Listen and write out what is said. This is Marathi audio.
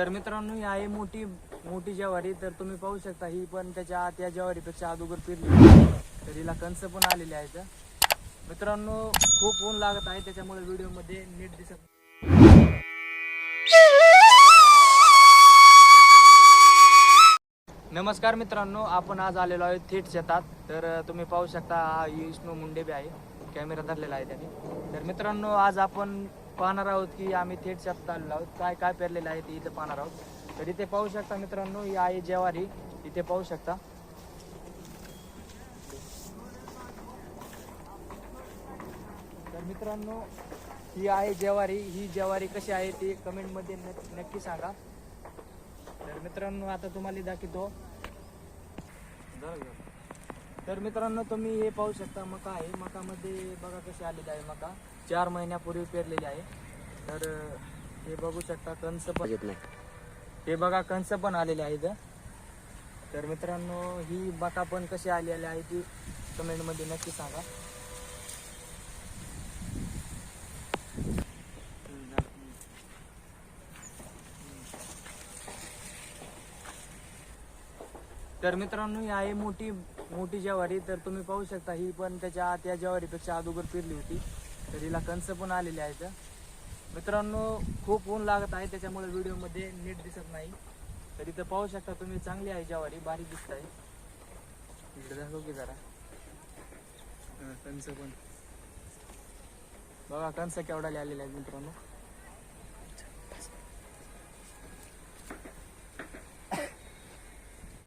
तर मित्रांनो ही आहे मोठी मोठी ज्वारी. तर तुम्ही पाहू शकता ही पण त्याच्या आत या ज्वारीपेक्षा अगोदर पेरली. तर हिला कंस पण आलेले आहेत. मित्रांनो खूप ऊन लागत आहे त्याच्यामुळे व्हिडिओमध्ये नीट दिसत नमस्कार मित्रांनो आपण आज आलेलो आहे थेट शेतात. तर तुम्ही पाहू शकता हा विष्णू मुंडे बी आहे. कॅमेरा धरलेला आहे त्याने. तर मित्रांनो आज आपण पाहणार आहोत की आम्ही थेट शेतात आलेलो आहोत. काय काय पेरलेलं आहे ते इथं पाहणार आहोत. तर इथे पाहू शकता मित्रांनो ही आहे ज्वारी. इथे पाहू शकता. तर मित्रांनो ही आहे ज्वारी. ही ज्वारी कशी आहे ती कमेंटमध्ये नक- नक्की सांगा. तर मित्रांनो आता तुम्हाला दाखवतो. तर मित्रांनो तुम्ही हे पाहू शकता मका आहे. मकामध्ये बघा कशी आलेली आहे मका. चार महिन्यापूर्वी पेरलेली आहे. तर हे बघू शकता कंस पण हे बघा कंस पण आलेले आहेत. तर मित्रांनो ही मका पण कशी आलेली आहे ती कमेंटमध्ये नक्की सांगा. तर मित्रांनो ही आहे मोठी मोठी ज्वारी तर तुम्ही पाहू शकता ही पण त्याच्या त्या ज्वारीपेक्षा अगोदर पेरली होती. तर हिला कंस पण आलेले आहेत. मित्रांनो खूप ऊन लागत आहे त्याच्यामुळे व्हिडिओमध्ये नीट दिसत नाही. तर इथं पाहू शकता तुम्ही चांगली आहे ज्वारी बारीक दिसत आहे. इकडे दाखव की जरा. कंस पण. बघा कंस केवढा आलेले आहेत मित्रांनो.